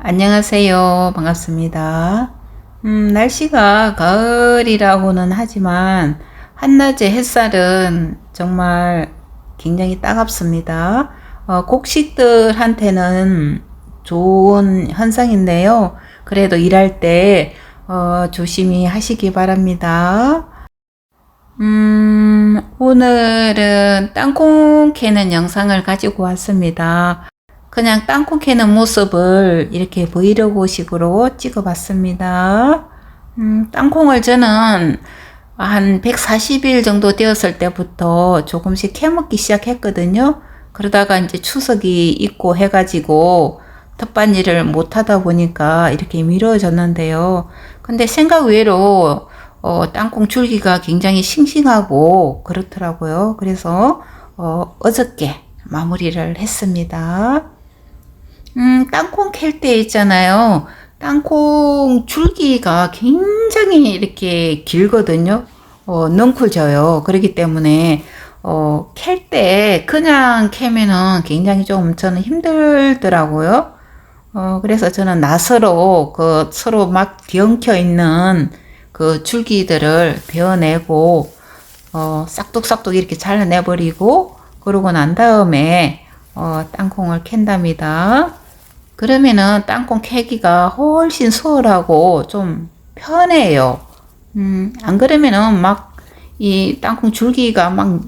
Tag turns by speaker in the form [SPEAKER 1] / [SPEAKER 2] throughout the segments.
[SPEAKER 1] 안녕하세요. 반갑습니다. 음, 날씨가 가을이라고는 하지만 한낮의 햇살은 정말 굉장히 따갑습니다. 어, 곡식들한테는 좋은 현상인데요. 그래도 일할 때 어, 조심히 하시기 바랍니다. 음, 오늘은 땅콩 캐는 영상을 가지고 왔습니다. 그냥 땅콩 캐는 모습을 이렇게 브이로그 식으로 찍어봤습니다. 음, 땅콩을 저는 한 140일 정도 되었을 때부터 조금씩 캐먹기 시작했거든요. 그러다가 이제 추석이 있고 해가지고 텃밭일을 못하다 보니까 이렇게 미뤄졌는데요. 근데 생각 외로 어, 땅콩 줄기가 굉장히 싱싱하고 그렇더라고요. 그래서 어, 어저께 마무리를 했습니다. 음, 땅콩 캘 때 있잖아요. 땅콩 줄기가 굉장히 이렇게 길거든요. 어, 넝쿨져요. 그렇기 때문에 어, 캘 때 그냥 캐면은 굉장히 좀 저는 힘들더라고요. 어, 그래서 저는 나서로 그 서로 막 뒤엉켜 있는 그 줄기들을 베어내고 어, 싹둑싹둑 이렇게 잘라내버리고 그러고 난 다음에 어, 땅콩을 캔답니다. 그러면은 땅콩 캐기가 훨씬 수월하고 좀 편해요. 음, 안 그러면은 막 이 땅콩 줄기가 막,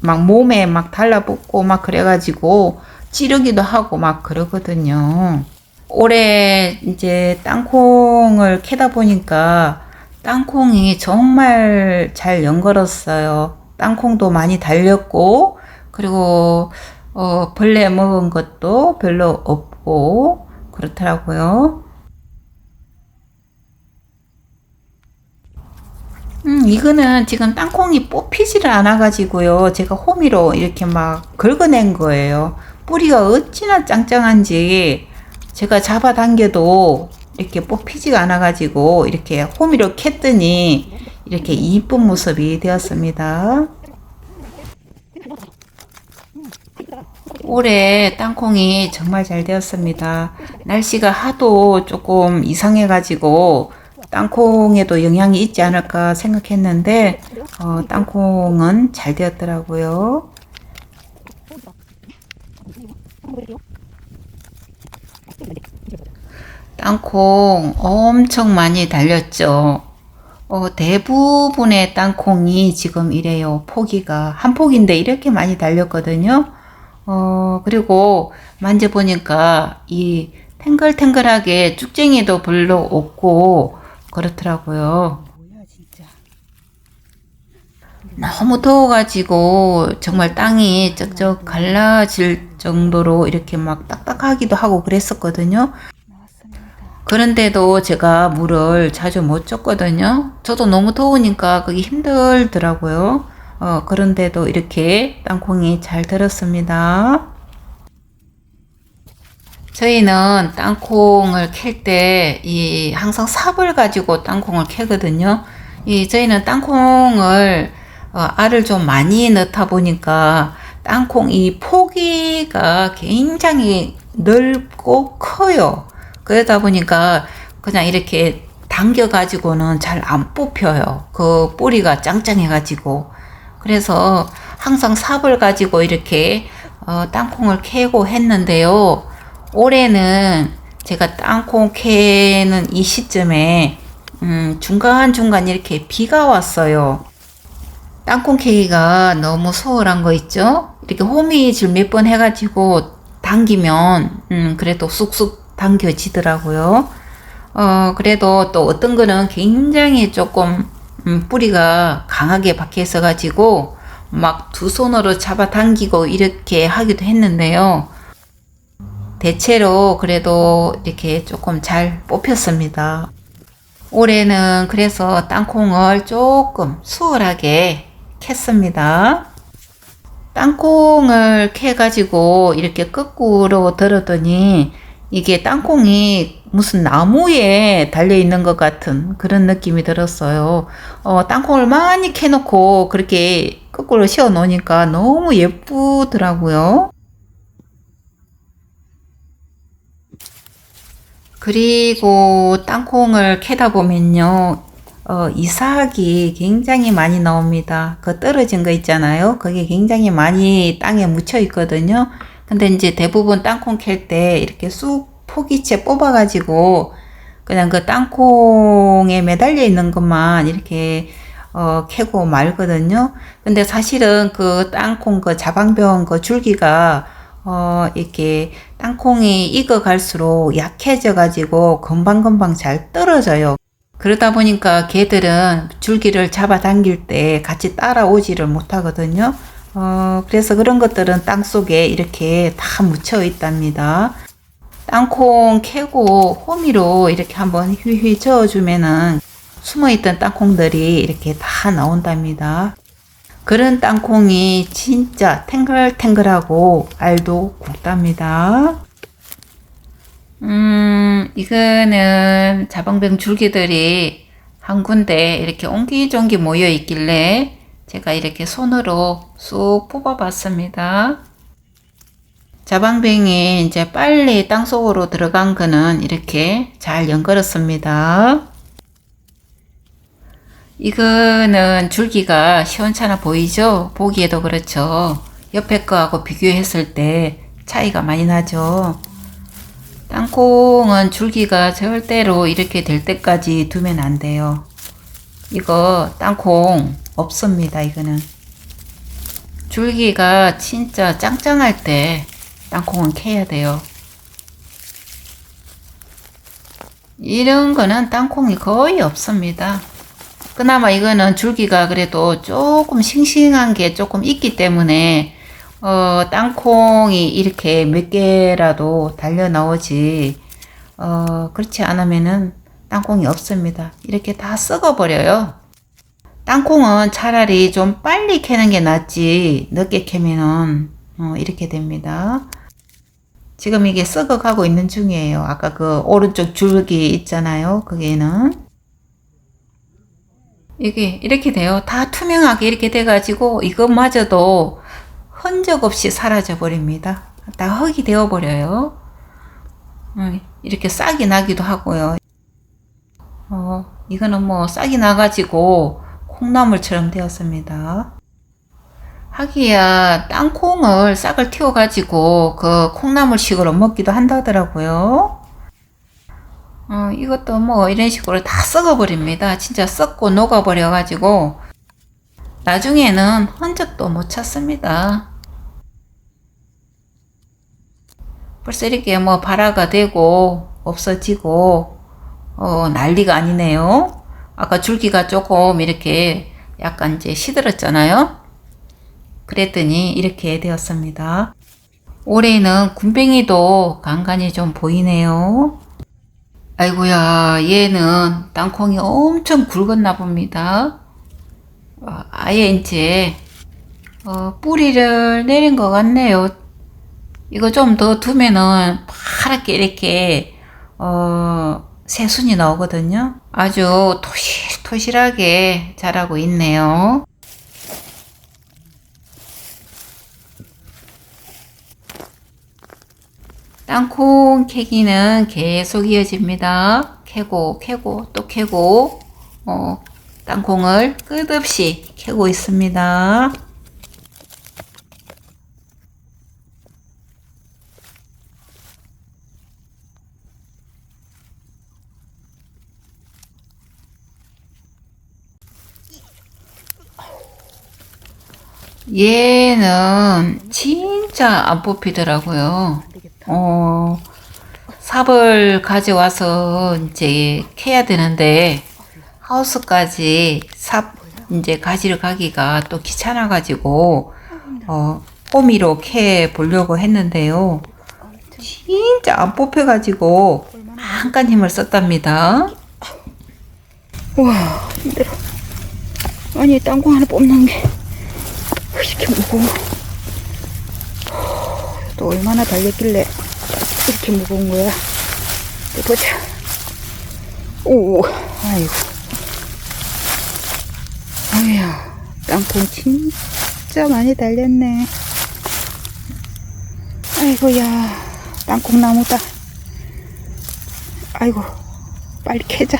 [SPEAKER 1] 막 몸에 막 달라붙고 막 그래가지고 찌르기도 하고 막 그러거든요. 올해 이제 땅콩을 캐다 보니까 땅콩이 정말 잘 연걸었어요. 땅콩도 많이 달렸고, 그리고, 어, 벌레 먹은 것도 별로 없 고, 그렇더라고요. 음, 이거는 지금 땅콩이 뽑히지를 않아가지고요. 제가 호미로 이렇게 막 긁어낸 거예요. 뿌리가 어찌나 짱짱한지 제가 잡아당겨도 이렇게 뽑히지가 않아가지고 이렇게 호미로 캤더니 이렇게 이쁜 모습이 되었습니다. 올해 땅콩이 정말 잘 되었습니다. 날씨가 하도 조금 이상해가지고 땅콩에도 영향이 있지 않을까 생각했는데 어, 땅콩은 잘 되었더라고요. 땅콩 엄청 많이 달렸죠. 어, 대부분의 땅콩이 지금 이래요. 포기가 한 폭인데 이렇게 많이 달렸거든요. 어, 그리고 만져보니까 이 탱글탱글하게 쭉쟁이도 별로 없고 그렇더라고요. 뭐야 진짜. 너무 더워가지고 정말 땅이 쩍쩍 갈라질 정도로 이렇게 막 딱딱하기도 하고 그랬었거든요. 그런데도 제가 물을 자주 못 줬거든요. 저도 너무 더우니까 그게 힘들더라고요. 어, 그런데도 이렇게 땅콩이 잘 들었습니다. 저희는 땅콩을 캘 때, 이, 항상 삽을 가지고 땅콩을 캐거든요. 이, 저희는 땅콩을, 어, 알을 좀 많이 넣다 보니까, 땅콩 이 포기가 굉장히 넓고 커요. 그러다 보니까 그냥 이렇게 당겨 가지고는 잘 안 뽑혀요. 그 뿌리가 짱짱해 가지고. 그래서 항상 삽을 가지고 이렇게 어, 땅콩을 캐고 했는데요. 올해는 제가 땅콩 캐는 이 시점에 음, 중간중간 이렇게 비가 왔어요. 땅콩 캐기가 너무 소홀한 거 있죠? 이렇게 호미질 몇번 해가지고 당기면 음, 그래도 쑥쑥 당겨지더라고요. 어, 그래도 또 어떤 거는 굉장히 조금 음, 뿌리가 강하게 박혀 있어 가지고 막 두 손으로 잡아 당기고 이렇게 하기도 했는데요. 대체로 그래도 이렇게 조금 잘 뽑혔습니다. 올해는 그래서 땅콩을 조금 수월하게 캤습니다. 땅콩을 캐가지고 이렇게 거꾸로 들었더니 이게 땅콩이 무슨 나무에 달려 있는 것 같은 그런 느낌이 들었어요. 어, 땅콩을 많이 캐놓고 그렇게 거꾸로 씌워 놓으니까 너무 예쁘더라고요. 그리고 땅콩을 캐다 보면요, 어, 이삭이 굉장히 많이 나옵니다. 그 떨어진 거 있잖아요. 그게 굉장히 많이 땅에 묻혀 있거든요. 근데 이제 대부분 땅콩 캘 때 이렇게 쑥 포기채 뽑아가지고 그냥 그 땅콩에 매달려 있는 것만 이렇게 어, 캐고 말거든요. 근데 사실은 그 땅콩 그 자방병 그 줄기가 어, 이렇게 땅콩이 익어갈수록 약해져 가지고 금방금방 잘 떨어져요. 그러다 보니까 개들은 줄기를 잡아당길 때 같이 따라오지를 못하거든요. 어, 그래서 그런 것들은 땅 속에 이렇게 다 묻혀 있답니다. 땅콩 캐고 호미로 이렇게 한번 휘휘 저어주면은 숨어있던 땅콩들이 이렇게 다 나온답니다. 그런 땅콩이 진짜 탱글탱글하고 알도 굵답니다. 음, 이거는 자방병 줄기들이 한 군데 이렇게 옹기종기 모여 있길래 제가 이렇게 손으로 쑥 뽑아봤습니다. 자방병이 이제 빨리 땅속으로 들어간 거는 이렇게 잘 연결었습니다. 이거는 줄기가 시원찮아 보이죠? 보기에도 그렇죠. 옆에 거하고 비교했을 때 차이가 많이 나죠. 땅콩은 줄기가 절대로 이렇게 될 때까지 두면 안 돼요. 이거 땅콩 없습니다, 이거는. 줄기가 진짜 짱짱할 때 땅콩은 캐야 돼요. 이런 거는 땅콩이 거의 없습니다. 그나마 이거는 줄기가 그래도 조금 싱싱한 게 조금 있기 때문에 어, 땅콩이 이렇게 몇 개라도 달려 나오지 어, 그렇지 않으면은 땅콩이 없습니다. 이렇게 다 썩어 버려요. 땅콩은 차라리 좀 빨리 캐는 게 낫지 늦게 캐면은 어, 이렇게 됩니다. 지금 이게 썩어 가고 있는 중이에요. 아까 그 오른쪽 줄기 있잖아요. 그게는 이게 이렇게 돼요. 다 투명하게 이렇게 돼가지고 이것마저도 흔적 없이 사라져 버립니다. 다 흙이 되어 버려요. 어, 이렇게 싹이 나기도 하고요. 어, 이거는 뭐 싹이 나가지고 콩나물처럼 되었습니다. 하기야 땅콩을 싹을 틔워가지고 그 콩나물식으로 먹기도 한다더라고요. 어, 이것도 뭐 이런 식으로 다 썩어버립니다. 진짜 썩고 녹아버려가지고 나중에는 흔적도 못 찾습니다. 벌써 이렇게 뭐 발화가 되고 없어지고 어, 난리가 아니네요. 아까 줄기가 조금 이렇게 약간 이제 시들었잖아요. 그랬더니 이렇게 되었습니다. 올해는 군뱅이도 간간히 좀 보이네요. 아이고야, 얘는 땅콩이 엄청 굵었나 봅니다. 어, 아예 이제 어, 뿌리를 내린 것 같네요. 이거 좀 더 두면은 파랗게 이렇게 어, 새순이 나오거든요. 아주 토실토실하게 자라고 있네요. 땅콩 캐기는 계속 이어집니다. 캐고 캐고 또 캐고 어, 땅콩을 끝없이 캐고 있습니다. 얘는 진짜 안 뽑히더라고요. 어, 삽을 가져와서 이제 캐야 되는데 하우스까지 삽 이제 가지러 가기가 또 귀찮아가지고 어, 호미로 캐 보려고 했는데요. 진짜 안 뽑혀가지고 한간 힘을 썼답니다.
[SPEAKER 2] 와 힘들어 아니 땅콩 하나 뽑는 게 이렇게 무거워 또 얼마나 달렸길래 이렇게 무거운 거야 또 보자 오 아이고 아휴 땅콩 진짜 많이 달렸네 아이고야 땅콩 나무다 아이고, 빨리 캐자.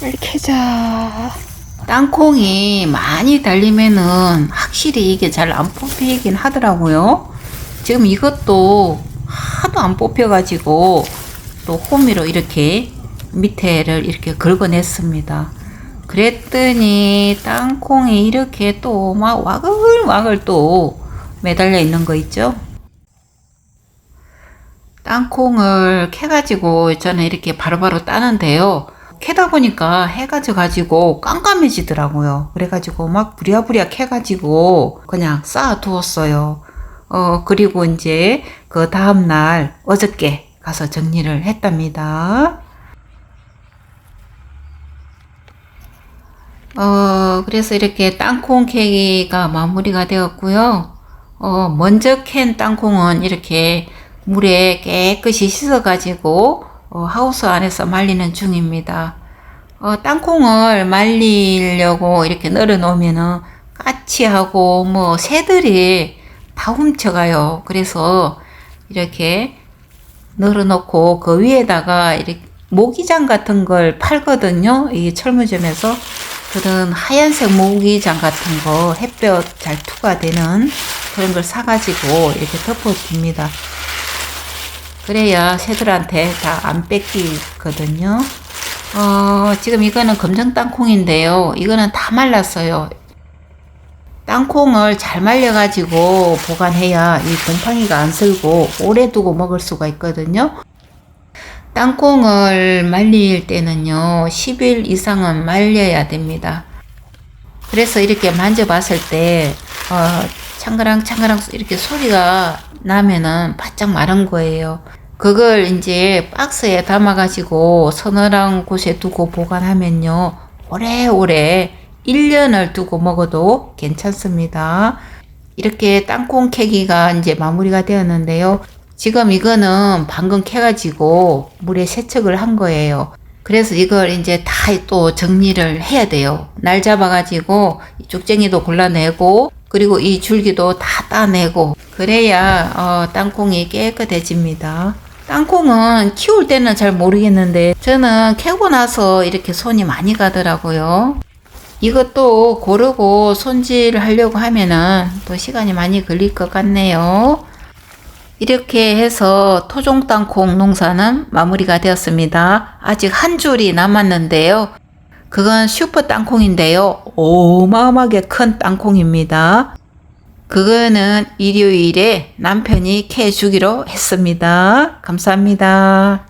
[SPEAKER 2] 빨리 캐자.
[SPEAKER 1] 땅콩이 많이 달리면은 확실히 이게 잘 안 뽑히긴 하더라고요. 지금 이것도 하도 안 뽑혀가지고 또 호미로 이렇게 밑에를 이렇게 긁어냈습니다. 그랬더니 땅콩이 이렇게 또 막 와글와글 또 매달려 있는 거 있죠? 땅콩을 캐가지고 저는 이렇게 바로바로 따는데요. 캐다 보니까 해가 져가지고 깜깜해지더라고요. 그래가지고 막 부랴부랴 캐가지고 그냥 쌓아두었어요. 어, 그리고 이제 그 다음날 어저께 가서 정리를 했답니다. 어, 그래서 이렇게 땅콩 캐기가 마무리가 되었고요. 어, 먼저 캔 땅콩은 이렇게 물에 깨끗이 씻어가지고 어, 하우스 안에서 말리는 중입니다. 어, 땅콩을 말리려고 이렇게 널어 놓으면은 까치하고 뭐 새들이 다 훔쳐가요. 그래서 이렇게 널어 놓고 그 위에다가 이렇게 모기장 같은 걸 팔거든요. 이 철무점에서 그런 하얀색 모기장 같은 거 햇볕 잘 투과되는 그런 걸 사가지고 이렇게 덮어줍니다. 그래야 새들한테 다 안 뺏기거든요. 어, 지금 이거는 검정 땅콩인데요. 이거는 다 말랐어요. 땅콩을 잘 말려가지고 보관해야 이 곰팡이가 안 슬고 오래 두고 먹을 수가 있거든요. 땅콩을 말릴 때는요, 10일 이상은 말려야 됩니다. 그래서 이렇게 만져봤을 때, 어, 창그랑 창그랑 이렇게 소리가 나면은 바짝 마른 거예요. 그걸 이제 박스에 담아가지고 서늘한 곳에 두고 보관하면요, 오래오래 1년을 두고 먹어도 괜찮습니다. 이렇게 땅콩 캐기가 이제 마무리가 되었는데요. 지금 이거는 방금 캐가지고 물에 세척을 한 거예요. 그래서 이걸 이제 다 또 정리를 해야 돼요. 날 잡아가지고 이 쭉쟁이도 골라내고 그리고 이 줄기도 다 따내고 그래야 어, 땅콩이 깨끗해집니다. 땅콩은 키울 때는 잘 모르겠는데 저는 캐고 나서 이렇게 손이 많이 가더라고요. 이것도 고르고 손질을 하려고 하면은 또 시간이 많이 걸릴 것 같네요. 이렇게 해서 토종 땅콩 농사는 마무리가 되었습니다. 아직 한 줄이 남았는데요. 그건 슈퍼 땅콩인데요. 어마어마하게 큰 땅콩입니다. 그거는 일요일에 남편이 캐 주기로 했습니다. 감사합니다.